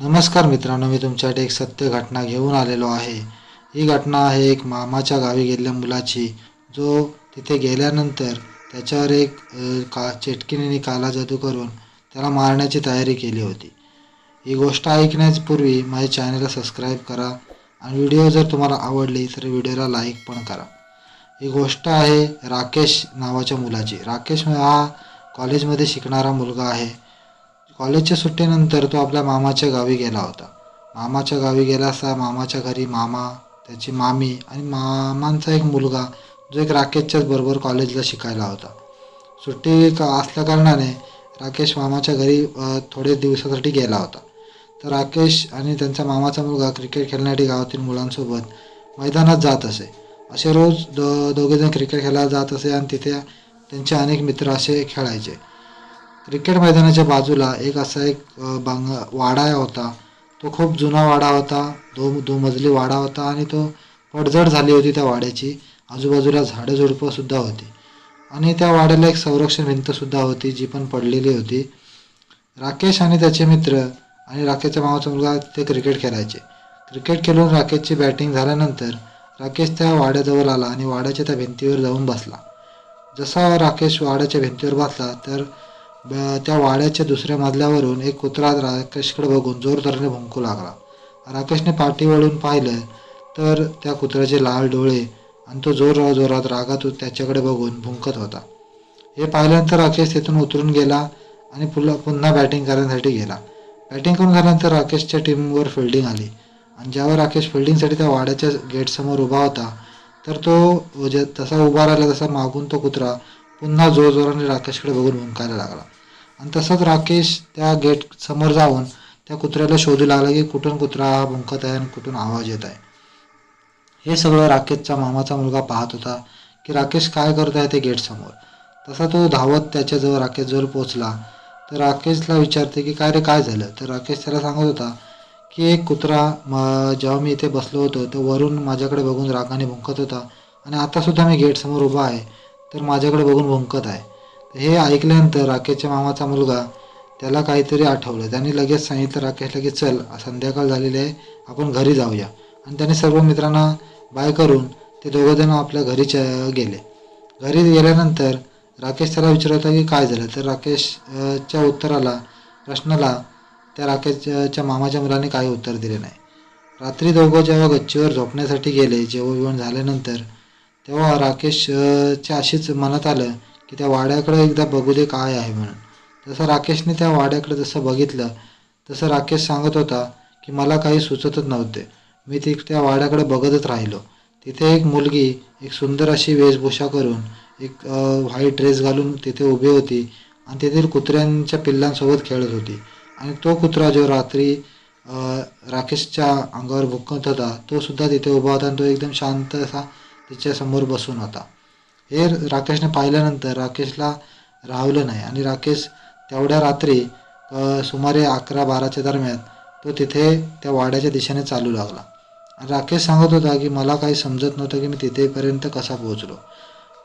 नमस्कार मित्रांनो मी तुमच्यासाठी एक सत्य घटना घेऊन आलेलो आहे. ही घटना आहे एक मामाच्या गावी गेलेल्या मुलाची. जो तिथे गेल्यानंतर त्याच्यावर एक का चेटकिनीने काला जादू करून त्याला मारण्याची तयारी केली होती. ही गोष्ट ऐकण्यापूर्वी माझ्या चॅनलला सबस्क्राईब करा आणि व्हिडिओ जर तुम्हाला आवडली तर व्हिडिओला लाईक पण करा. ही गोष्ट आहे राकेश नावाच्या मुलाची. राकेश हा कॉलेजमध्ये शिकणारा मुलगा आहे. कॉलेजच्या सुट्टीनंतर तो आपल्या मामाच्या गावी गेला होता. मामाच्या गावी गेला असता मामाच्या घरी मामा त्याची मामी आणि मामांचा एक मुलगा जो एक राकेशच्याच बरोबर कॉलेजला शिकायला होता. सुट्टी का असल्या कारणाने राकेश मामाच्या घरी थोडे दिवसासाठी गेला होता. तर राकेश आणि त्यांचा मामाचा मुलगा क्रिकेट खेळण्यासाठी गावातील मुलांसोबत मैदानात जात असे. असे रोज दो दोघेजण क्रिकेट खेळायला जात असे आणि तिथे त्यांचे अनेक मित्र असे खेळायचे. क्रिकेट मैदानाच्या बाजूला एक असा एक बांग वाडा होता. तो खूप जुना वाडा होता. दो दो मजली वाडा होता आणि तो पडझड झाली होती त्या वाड्याची. आजूबाजूला झाडं झुडपंसुद्धा होती. आणि त्या वाड्याला एक संरक्षण भिंतसुद्धा होती जी पण पडलेली होती. राकेश आणि त्याचे मित्र आणि राकेशच्या मामाचा मुलगा ते क्रिकेट खेळायचे. क्रिकेट खेळून राकेशची बॅटिंग झाल्यानंतर राकेश त्या वाड्याजवळ आला आणि वाड्याच्या त्या भिंतीवर जाऊन बसला. जसा राकेश वाड्याच्या भिंतीवर बसला तर त्या वाड्याच्या दुसऱ्या मजल्यावरून एक कुत्रा राकेशकडे बघून जोरदाराने भुंकू लागला. राकेशने पाठी वळून पाहिलं तर त्या कुत्र्याचे लाल डोळे आणि तो जोर जोरात रागात त्याच्याकडे बघून भुंकत होता. हे पाहिल्यानंतर राकेश तिथून उतरून गेला आणि पुन्हा पुन्हा बॅटिंग करण्यासाठी गेला. बॅटिंग करून झाल्यानंतर राकेशच्या टीमवर फिल्डिंग आली आणि ज्यावर राकेश फिल्डिंगसाठी त्या वाड्याच्या गेटसमोर उभा होता तर तो जसा तसा उभा राहिला तसा मागून तो कुत्रा पुन्हा जोरजोराने राकेशकडे बघून हुंकायला लागला. आणि तसंच राकेश त्या गेट समोर जाऊन त्या कुत्र्याला शोधू लागला की कुठून कुत्रा हा भुंकत आहे आणि कुठून आवाज येत आहे. हे सगळं राकेशचा मामाचा मुलगा पाहत होता की राकेश काय करत आहे ते गेट समोर. तसा तो धावत त्याच्याजवळ राकेशजवळ पोचला तर राकेशला विचारते की काय रे काय झालं? तर राकेश त्याला सांगत होता की एक कुत्रा म जेव्हा मी इथे बसलो होतो तर वरून माझ्याकडे बघून रागाने भुंकत होता. आणि आतासुद्धा मी गेटसमोर उभा आहे. तर माझ्याकडे बघून भुंकत आहे. हे ऐकल्यानंतर राकेशच्या मामाचा मुलगा त्याला काहीतरी आठवलं. त्याने लगेच सांगितलं राकेशला की चल. संध्याकाळ झालेली आहे. आपण घरी जाऊया. आणि त्याने सर्व मित्रांना बाय करून ते दोघंजण आपल्या घरी च- गेले. घरी गेल्यानंतर राकेश त्याला विचारत की काय झालं? तर राकेशच्या उत्तराला प्रश्नाला त्या राकेशच्या मामाच्या मुलाने काही उत्तर दिले नाही. रात्री दोघं जेव्हा गच्चीवर झोपण्यासाठी गेले जेवण बिवण झाल्यानंतर तेव्हा राकेशच्या अशीच मनात आलं की त्या वाड्याकडे एकदा बघू दे काय आहे म्हणून. तसं राकेशने त्या वाड्याकडे जसं बघितलं तसं राकेश सांगत होता की मला काही सुचतच नव्हते. मी ती त्या वाड्याकडे बघतच राहिलो. तिथे एक मुलगी एक सुंदर अशी वेशभूषा करून एक व्हाईट ड्रेस घालून तिथे उभी होती आणि तेथील कुत्र्यांच्या पिल्लांसोबत खेळत होती. आणि तो कुत्रा जो रात्री राकेशच्या अंगावर भुंकत होता तो सुद्धा तिथे उभा होता आणि तो एकदम शांत असा तिच्यासमोर बसून होता. हे राकेशने पाहिल्यानंतर राकेशला राहवलं नाही आणि राकेश तेवढ्या रात्री सुमारे अकरा बाराच्या दरम्यान तो तिथे त्या वाड्याच्या दिशेने चालू लागला. आणि राकेश सांगत होता की मला काही समजत नव्हतं की मी तिथेपर्यंत कसा पोहोचलो.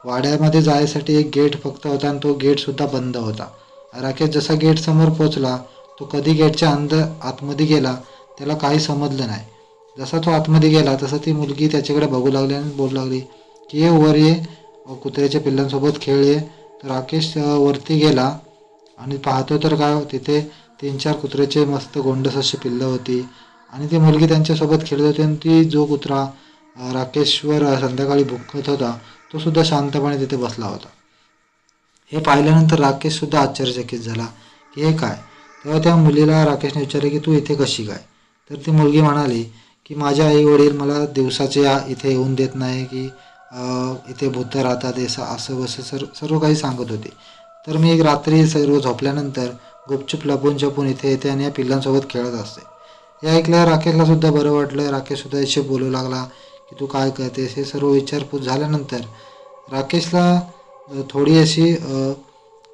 वाड्यामध्ये जायसाठी एक गेट फक्त होता आणि तो गेटसुद्धा बंद होता. राकेश जसा गेटसमोर पोचला पोहोचला तो कधी गेटच्या अंदर आतमध्ये गेला त्याला काही समजलं नाही. जसा तो आतमध्ये गेला तसं ती मुलगी त्याच्याकडे बघू लागली आणि बोलू लागली की ये वर ये कुत्र्याच्या पिल्लांसोबत खेळ ये. तर राकेश वरती गेला आणि पाहतो तर काय तिथे तीन चार कुत्र्याचे मस्त गोंडस अशी पिल्लं होती. आणि ती मुलगी त्यांच्यासोबत खेळत होती आणि ती जो कुत्रा राकेशवर संध्याकाळी भुंकत होता तो सुद्धा शांतपणे तिथे बसला होता. हे पाहिल्यानंतर राकेश सुद्धा आश्चर्यचकित झाला की हे काय? तेव्हा त्या मुलीला राकेशने विचारले की तू इथे कशी काय? तर ती मुलगी म्हणाली की माझे आई वडील मला दिवसाचे इथे येऊन देत नाही की इथे भूत राहतात असं असं वसं सर्व सर्व काही सांगत होते. तर मी एक रात्री सर्व झोपल्यानंतर गुपचूप लपून छपून इथे येते आणि या पिल्लांसोबत खेळत असते. हे ऐकल्यावर राकेशला सुद्धा बरं वाटलं. राकेशसुद्धा याशी बोलू लागला की तू काय करतेस? हे सर्व विचारपूस झाल्यानंतर राकेशला थोडी अशी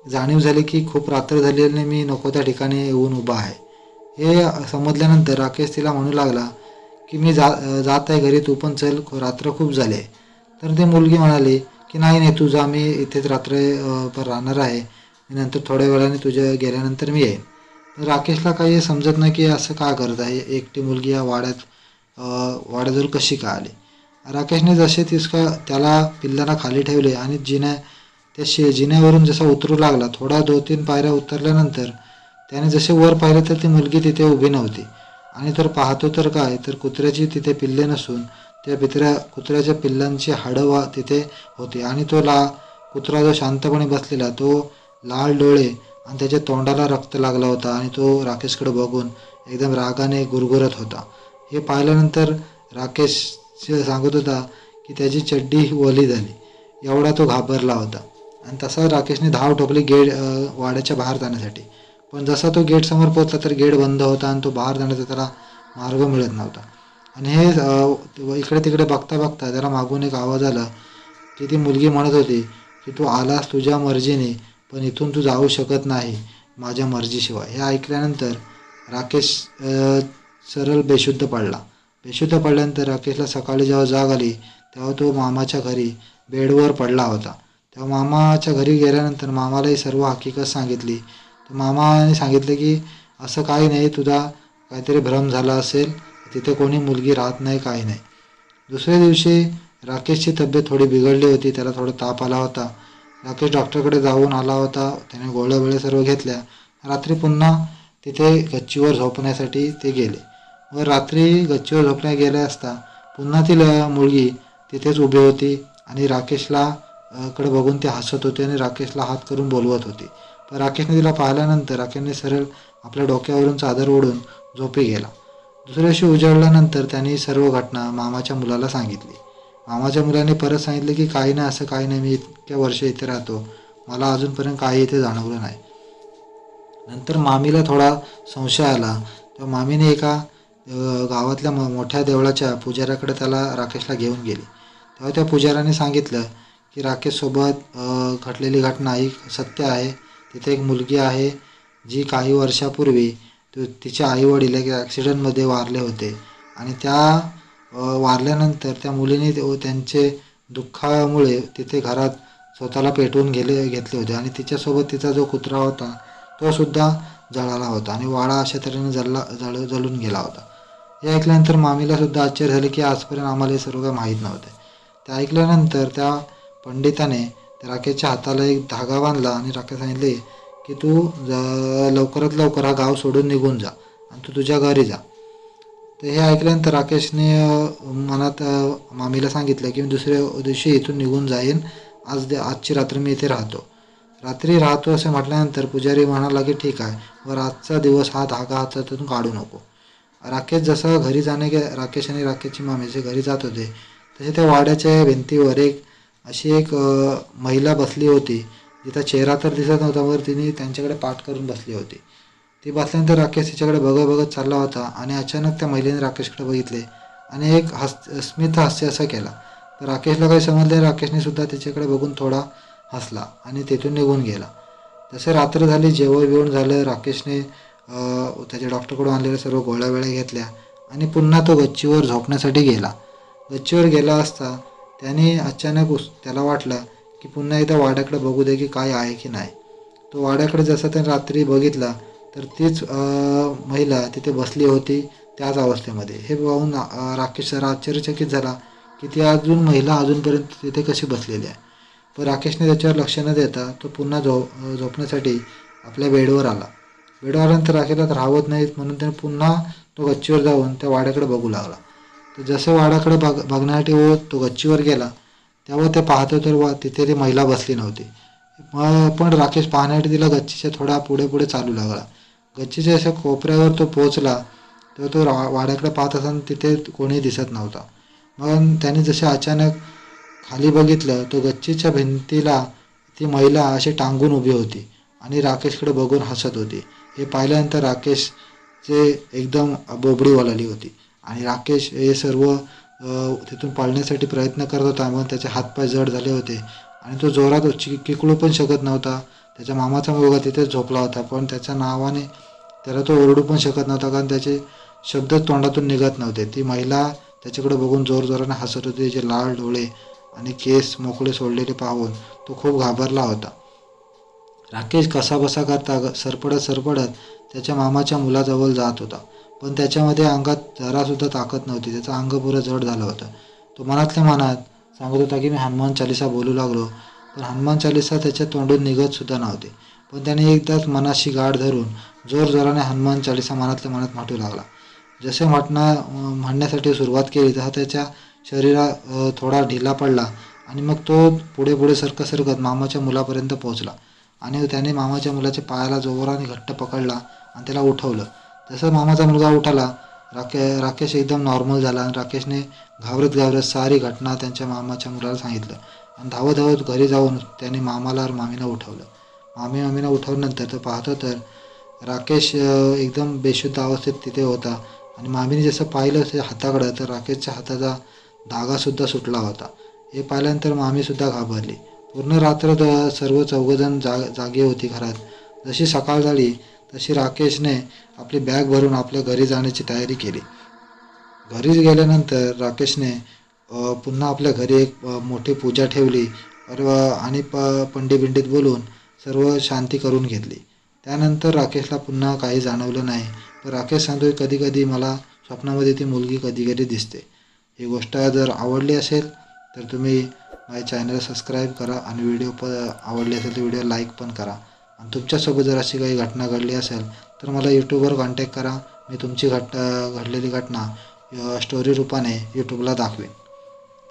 जाणीव झाली की खूप रात्र झालेली मी नको त्या ठिकाणी येऊन उभा आहे. हे समजल्यानंतर राकेश तिला म्हणू लागला की मी जा जात आहे घरी तू पण चल. रात्र खूप झाली. आहे तर ती मुलगी म्हणाली की नाही नाही तू जा मी इथेच रात्र राहणार आहे. नंतर थोड्या वेळाने तुझ्या गेल्यानंतर मी येईन. राकेशला काही समजत नाही की असं का करत आहे. एकटी मुलगी या वाड्यात वाड्याजवळ कशी का आली? राकेशने जसे तिसका त्याला पिल्लांना खाली ठेवले आणि जिन्या त्या शे जिन्यावरून जसा उतरू लागला थोडा दोन तीन पायऱ्या उतरल्यानंतर त्याने जसे वर पाहिले तर ती मुलगी तिथे उभी नव्हती. आणि तर पाहतो तर काय तर कुत्र्याची तिथे पिल्ले नसून त्या पित्र्या कुत्र्याच्या पिल्लांची हाडं वा तिथे होती. आणि तो ला कुत्रा जो शांतपणे बसलेला तो लाल डोळे आणि त्याच्या तोंडाला रक्त लागला होता आणि तो राकेशकडे बघून एकदम रागाने गुरगुरत होता. हे पाहिल्यानंतर राकेश सांगत होता की त्याची चड्डी ओली झाली. एवढा तो घाबरला होता. आणि तसा राकेशने धाव ठोकली गेट वाड्याच्या बाहेर जाण्यासाठी. पण जसा तो गेट समोर पोहोचला तर गेट बंद होता आणि तो बाहेर जाण्याचा त्याला मार्ग मिळत नव्हता. आणि हे इकडे तिकडे बघता बघता त्याला मागून एक आवाज आला की ती मुलगी म्हणत होती की तू आलास तुझ्या मर्जीने पण इथून तू जाऊ शकत नाही माझ्या मर्जीशिवाय. हे ऐकल्यानंतर राकेश सरळ बेशुद्ध पडला. बेशुद्ध पडल्यानंतर राकेशला सकाळी जेव्हा जाग आली तेव्हा तो मामाच्या घरी बेडवर पडला होता. तेव्हा मामाच्या घरी गेल्यानंतर मामालाही सर्व हकीकत सांगितली. तर मामाने सांगितले की असं काही नाही तुझा काहीतरी भ्रम झाला असेल तिथे कोणी मुलगी राहत नाही काही नाही. दुसऱ्या दिवशी राकेशची तब्येत थोडी बिघडली होती त्याला थोडा ताप आला होता. राकेश डॉक्टरकडे जाऊन आला होता त्याने गोळ्या वेळे सर्व घेतल्या. रात्री पुन्हा तिथे गच्चीवर झोपण्यासाठी ते गेले. व रात्री गच्चीवर झोपण्या गेले असता पुन्हा ती मुलगी तिथेच उभी होती आणि राकेशला कडे बघून ते हसत होते आणि राकेशला हात करून बोलवत होती. पण राकेशने तिला पाहिल्यानंतर राकेशने सरळ आपल्या डोक्यावरून चादर ओढून झोपी गेला. दुसऱ्या दिवशी उजाडल्यानंतर त्यांनी सर्व घटना मामाच्या मुलाला सांगितली. मामाच्या मुलाने परत सांगितले की काही नाही असं काही नाही मी इतक्या वर्ष इथे राहतो. मला अजूनपर्यंत काही इथे जाणवलं नाही. नंतर मामीला थोडा संशय आला. तेव्हा मामीने एका गावातल्या मोठ्या देवळाच्या पुजाऱ्याकडे त्याला राकेशला घेऊन गेली. तेव्हा त्या पुजाऱ्याने सांगितलं की राकेशसोबत घटलेली घटना ही सत्य आहे. तिथे एक मुलगी आहे जी काही वर्षापूर्वी ती- तिचे आईवडील एक ॲक्सिडेंटमध्ये वारले होते. आणि त्या वारल्यानंतर त्या मुलीने त्यांचे दुःखामुळे तिथे घरात स्वतःला पेटवून गेले घेतले होते. आणि तिच्यासोबत तिचा जो कुत्रा होता तोसुद्धा जळाला होता. आणि वाडा अशा तऱ्हेने जळला जळ जळून गेला होता. हे ऐकल्यानंतर मामीलासुद्धा आश्चर्य झाले की आजपर्यंत आम्हाला हे सर्व काही माहीत नव्हते. ते ऐकल्यानंतर त्या पंडिताने त्या राकेशच्या हाताला एक धागा बांधला आणि राकेश सांगितले की तू लवकरात लवकर हा गाव सोडून निघून जा आणि तू तुझ्या घरी जा. तर हे ऐकल्यानंतर राकेशने मनात मामीला सांगितलं की मी दुसऱ्या दिवशी इथून निघून जाईन. आज आजची रात्र मी इथे राहतो. रात्री राहतो असे म्हटल्यानंतर पुजारी म्हणाला की ठीक आहे व आजचा दिवस हा धागा हातातून काढू नको. राकेश जसा घरी जाणे गे राकेश आणि राकेशची मामीचे घरी जात होते तसे त्या वाड्याच्या भिंतीवर एक अशी एक महिला बसली होती. जिचा चेहरा तर दिसत नव्हता वर तिने त्यांच्याकडे पाठ करून बसली होती. ती बसल्यानंतर राकेश तिच्याकडे बघत बघत चालला होता आणि अचानक त्या महिलेने राकेशकडे बघितले आणि एक हस स्मित हास्य असा केला. तर राकेशला काही समजले राकेशने सुद्धा तिच्याकडे बघून थोडा हसला आणि तिथून निघून गेला. तसे रात्र झाली जेवण बिवण झालं राकेशने त्याच्या डॉक्टरकडून आणलेल्या सर्व गोळ्या वेळ्या घेतल्या आणि पुन्हा तो गच्चीवर झोपण्यासाठी गेला. गच्चीवर गेला असता त्याने अचानक उस त्याला वाटला की पुन्हा एकदा वाड्याकडे बघू दे की काय आहे की नाही. तो वाड्याकडे जसा त्याने रात्री बघितला तर तीच महिला तिथे बसली होती त्याच अवस्थेमध्ये. हे पाहून राकेश सर आश्चर्यचकित झाला की ती अजून महिला अजूनपर्यंत तिथे कशी बसलेली आहे. पण राकेशने त्याच्यावर लक्ष न देता तो पुन्हा झो झोपण्यासाठी आपल्या बेडवर आला. बेडवर आल्यानंतर राकेशला राहत नाहीत म्हणून त्याने पुन्हा तो गच्चीवर जाऊन त्या वाड्याकडे बघू लागला. तर जसं वाडाकडे बघ बघण्यासाठी व तो गच्चीवर गेला तेव्हा ते पाहतो तर वा तिथे ती महिला बसली नव्हती. मग पण राकेश पाहण्यासाठी तिला गच्चीच्या थोडा पुढे पुढे चालू लागला. गच्चीच्या अशा कोपऱ्यावर तो पोहोचला तेव्हा तो रा वाड्याकडे पाहत असताना तिथे कोणी दिसत नव्हता. मग त्याने जसे अचानक खाली बघितलं तो गच्चीच्या भिंतीला ती महिला अशी टांगून उभी होती आणि राकेशकडे बघून हसत होती. हे पाहिल्यानंतर राकेशचे एकदम बोबडी वळाली होती. आणि राकेश हे सर्व तिथून पाळण्यासाठी प्रयत्न करत होता मग त्याचे हातपाय जड झाले होते. आणि तो जोरात चि किकळू पण शकत नव्हता. त्याच्या मामाचा मुलगा तिथेच झोपला होता पण त्याच्या नावाने त्याला तो ओरडू पण शकत नव्हता कारण त्याचे शब्द तोंडातून निघत नव्हते. ती महिला त्याच्याकडे बघून जोरजोराने हसत होती त्याचे लाल डोळे आणि केस मोकळे सोडलेले पाहून तो खूप घाबरला होता. राकेश कसाबसा करता ग- सरपडत सरपडत त्याच्या मामाच्या मुलाजवळ जात होता. पण त्याच्यामध्ये अंगात जरासुद्धा ताकद नव्हती. त्याचं अंग पुरं जड झालं होतं. तो मनातल्या मनात सांगत होता की मी हनुमान चालिसा बोलू लागलो. पण हनुमान चालिसा त्याच्या तोंडून निघतसुद्धा नव्हते. नव्हती पण त्याने एकदाच मनाशी गाठ धरून जोर जोराने हनुमान चालिसा मनातल्या मनात म्हटू लागला. जसे म्हटणा म्हणण्यासाठी सुरुवात केली तसा त्याच्या शरीरा थोडा ढिला पडला आणि मग तो पुढे पुढे सरकत सरकत मामाच्या मुलापर्यंत पोहोचला. आणि त्याने मामाच्या मुलाच्या पायाला जोराने घट्ट पकडला आणि त्याला उठवलं. जसं मामाचा मुलगा उठाला राके राकेश एकदम नॉर्मल झाला आणि राकेशने घाबरत घाबरत सारी घटना त्यांच्या मामाच्या मुलाला सांगितलं. आणि धावत धावत घरी जाऊन त्याने मामाला आणि मामीला उठवलं. मामी मामीला उठवल्यानंतर तो पाहतो तर राकेश एकदम बेशुद्ध अवस्थेत तिथे होता. आणि मामीने जसं पाहिलं त्या हाताकडं तर राकेशच्या हाताचा धागासुद्धा सुटला होता. हे पाहिल्यानंतर मामीसुद्धा घाबरली. पूर्ण रात्र द- सर्व चौघजण जाग जागे होती घरात. जशी सकाळ झाली तशी राकेशने आपली बॅग भरून आपल्या घरी जाण्याची तयारी केली. घरी गेल्यानंतर राकेशने पुन्हा आपल्या घरी एक मोठी पूजा ठेवली. और आणि प पंडीबिंडीत बोलून सर्व शांती करून घेतली. त्यानंतर राकेशला पुन्हा काही जाणवलं नाही. पण राकेश सांगतोय कधी कधी मला स्वप्नामध्ये ती मुलगी कधी कधी दिसते. ही गोष्ट जर आवडली असेल तर तुम्ही माझ्या चॅनल सबस्क्राईब करा आणि व्हिडिओ प आवडली असेल तर व्हिडिओ लाईक पण करा. आणि तुमच्यासोबत जर अशी काही घटना घडली असेल तर मला यूट्यूबवर कॉन्टॅक्ट करा. मी तुमची घट घडलेली घटना स्टोरी रूपाने यूट्यूबला दाखवेन.